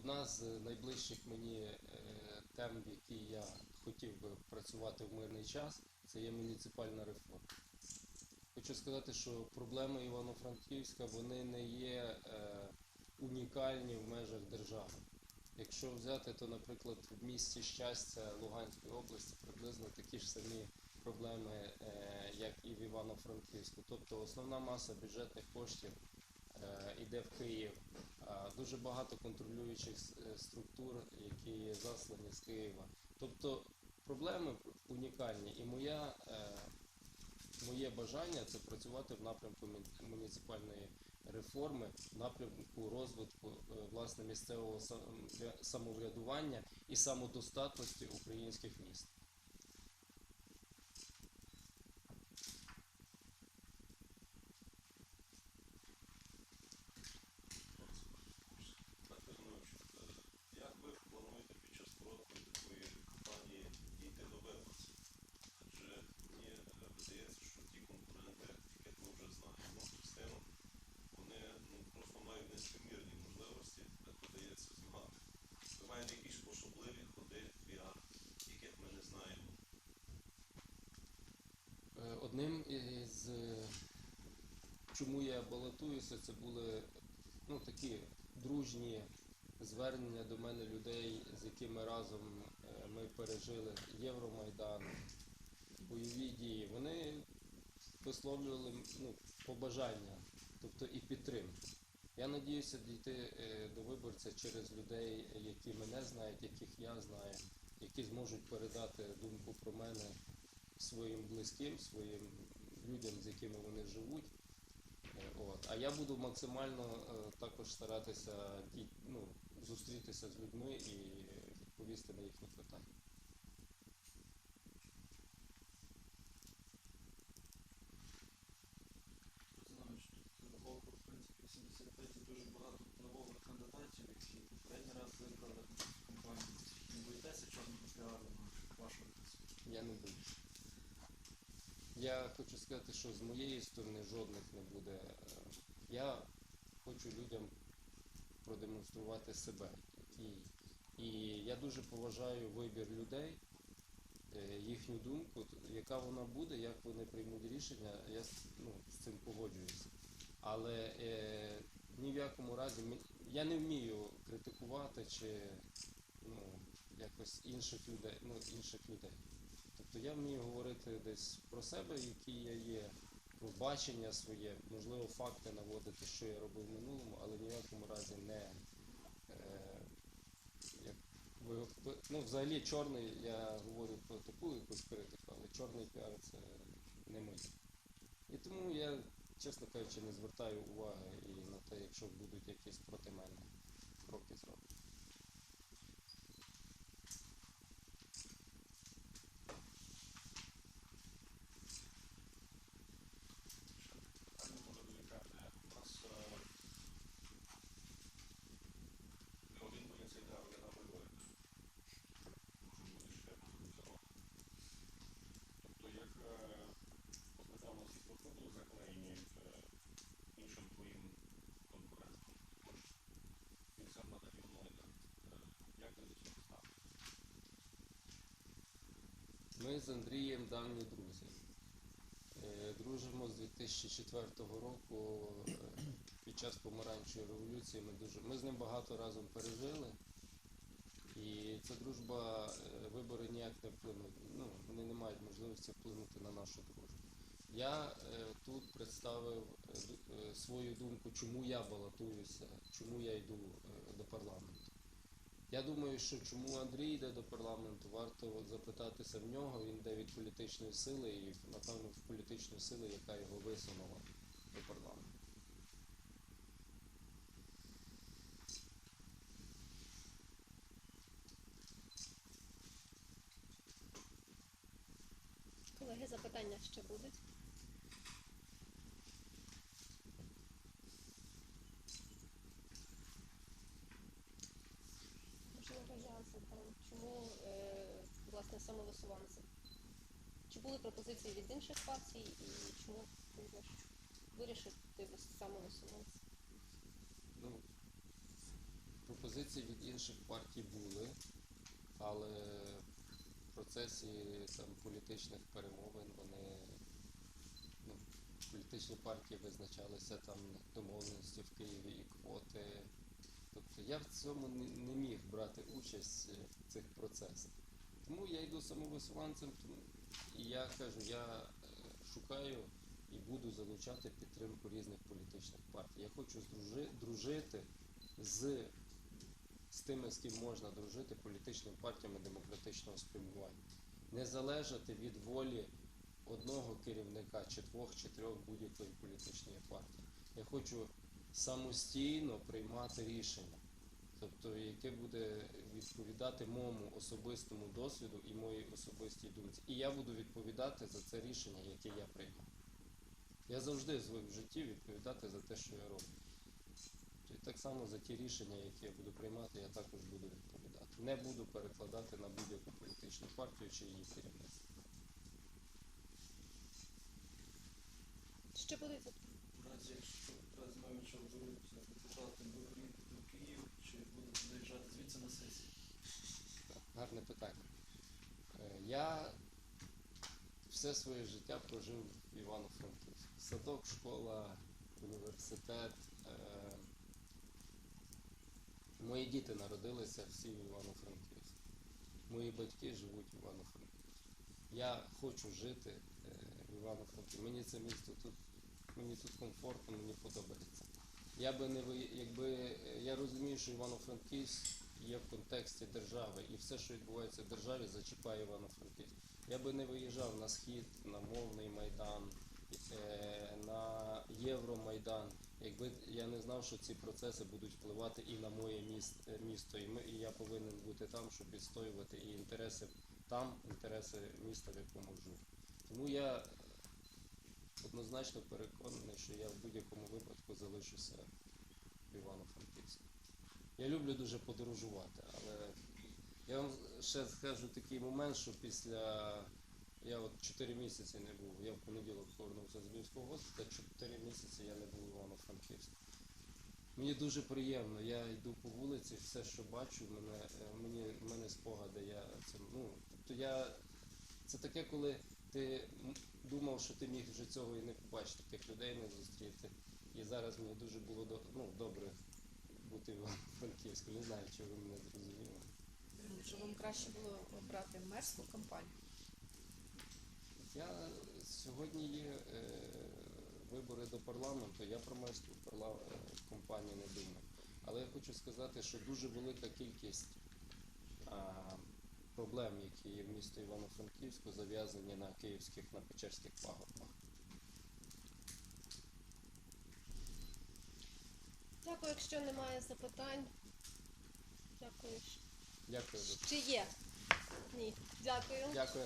Одна з найближчих мені е, тем, в якій я хотів би працювати в мирний час, це є муніципальна реформа. Хочу сказати, що проблеми Івано-Франківська вони не є е, унікальні в межах держави. Якщо взяти, то, наприклад, в місті щастя Луганської області приблизно такі ж самі проблеми, е, як і в Івано-Франківську. Тобто основна маса бюджетних коштів е, йде в Київ. Дуже багато контролюючих е, структур, які є заслані з Києва. Тобто проблеми унікальні. І моя, е, моє бажання це працювати в напрямку муніципальної реформи, в напрямку розвитку е, власне місцевого сам- самоврядування і самодостатності українських міст. Петрович, як ви плануєте під час короткої такої кампанії дійти до виборців? Адже мені е, видається, що ті конкуренти, яких ми вже знаємо, частину, вони ну, просто мають нескомірні можливості, так видається, змагати. Ви маєте якісь особливі ходи піар, яких ми не знаємо. Е, Одним із е, чому я балотуюся, це були ну, такі дружні звернення до мене людей, з якими разом е, ми пережили Євромайдан, бойові дії. Вони висловлювали ну, побажання, тобто і підтримку. Я надіюся дійти е, до виборця через людей, які мене знають, яких я знаю, які зможуть передати думку про мене своїм близьким, своїм людям, з якими вони живуть. Е, От. А я буду максимально е, також старатися ну, зустрітися з людьми і відповісти на їхні питання. Знаю, що тут округ, в принципі, 75 дуже багато впливових кандидатів, які попередній раз. Не боїтеся чорного піару на вашу адресу? Я не боюсь. Я хочу сказати, що з моєї сторони жодних не буде. Е, Я хочу людям продемонструвати себе. І, і я дуже поважаю вибір людей, е, їхню думку, яка вона буде, як вони приймуть рішення, я ну, з цим погоджуюся. Але е, ні в якому разі я не вмію критикувати чи ну, якось інших людей, ну, інших людей. Тобто я вмію говорити десь про себе, який я є, про бачення своє, можливо, факти наводити, що я робив в минулому, але ні в якому разі не е, як ну, взагалі чорний, я говорю про таку якусь критику, але чорний піар це не моє. І тому я, чесно кажучи, не звертаю уваги і на те, якщо будуть якісь проти мене кроки зроблені. Питання може виникати. У нас е, один поліцей дав я на вибори. Може бути ще цього. Тобто, як е, напевно, всі проходили за країні е, іншим твоїм конкурентам, також кінцем на рівною, як ти до цього ставишся? Ми з Андрієм давні друзі. Е, Дружимо з 2004 року. Е, Під час помаранчевої революції ми дуже ми з ним багато разом пережили. І ця дружба, е, вибори ніяк не вплинуть. Ну, вони не мають можливості вплинути на нашу дружбу. Я тут представив свою думку, чому я балотуюся, чому я йду до парламенту. Я думаю, що чому Андрій йде до парламенту, варто запитатися в нього. Він йде від політичної сили і, напевно, в політичної сили, яка його висунула до парламенту. Колеги, запитання ще будуть. Можливо, я задам. Чому е, власне самовисуванці? Чи були пропозиції від інших партій і чому ти знаєш, вирішив ти самовисуванці? Ну, Пропозиції від інших партій були, але в процесі там, політичних перемовин вони ну, політичні партії визначалися там домовленості в Києві і квоти. Тобто я в цьому не, міг брати участь в цих процесах. Тому я йду самовисуванцем, і я кажу, я е, шукаю і буду залучати підтримку різних політичних партій. Я хочу дружити з, з тими, з ким можна дружити, політичними партіями демократичного спрямування. Не залежати від волі одного керівника чи двох, чи трьох будь-якої політичної партії. Я хочу самостійно приймати рішення, тобто яке буде відповідати моєму особистому досвіду і моїй особистій думці. І я буду відповідати за це рішення, яке я прийму. Я завжди звик в житті відповідати за те, що я роблю. І так само за ті рішення, які я буду приймати, я також буду відповідати. Не буду перекладати на будь-яку політичну партію чи її керівництво. Ще будуть В разі, якщо Петра Зимовича оберуть депутатом, ви приїдете в Київ чи будете доїжджати звідси на сесію? Гарне питання. Е, Я все своє життя прожив в Івано-Франківську. Садок, школа, університет. Е, Мої діти народилися всі в Івано-Франківську. Мої батьки живуть в Івано-Франківську. Я хочу жити е, в Івано-Франківську. Мені це місто тут, мені тут комфортно, мені подобається. Я би не якби е, я розумію, що Івано-Франківськ є в контексті держави, і все, що відбувається в державі, зачіпає Івано-Франківськ. Я би не виїжджав на схід, на мовний майдан, е, на Євромайдан, якби я не знав, що ці процеси будуть впливати і на моє е, місто, і, ми, і я повинен бути там, щоб відстоювати і інтереси там, інтереси міста, в якому живу. Тому я однозначно переконаний, що я в будь-якому випадку залишуся в Івано-Франківську. Я люблю дуже подорожувати, але я вам ще скажу такий момент, що після я от 4 місяці не був. Я в понеділок повернувся з Львівського госпіталю, 4 місяці я не був в Івано-Франківську. Мені дуже приємно. Я йду по вулиці, все, що бачу, мене, е, мені, в мене спогади. Я це, ну, тобто я, це таке, коли ти думав, що ти міг вже цього і не побачити, тих людей не зустріти. І зараз мені дуже було до, ну, добре бути в Івано-Франківську. Не знаю, чи ви мене зрозуміли. Може, вам краще було обрати мерську компанію? Я сьогодні є е, вибори до парламенту. Я про мерську парла- е, компанію не думаю. Але я хочу сказати, що дуже велика кількість а, проблем, які є в місті Івано-Франківську, зав'язані на київських, на Печерських пагорбах. Дякую, якщо немає запитань. Дякую. Дякую. Чи є? Ні. Дякую. Дякую.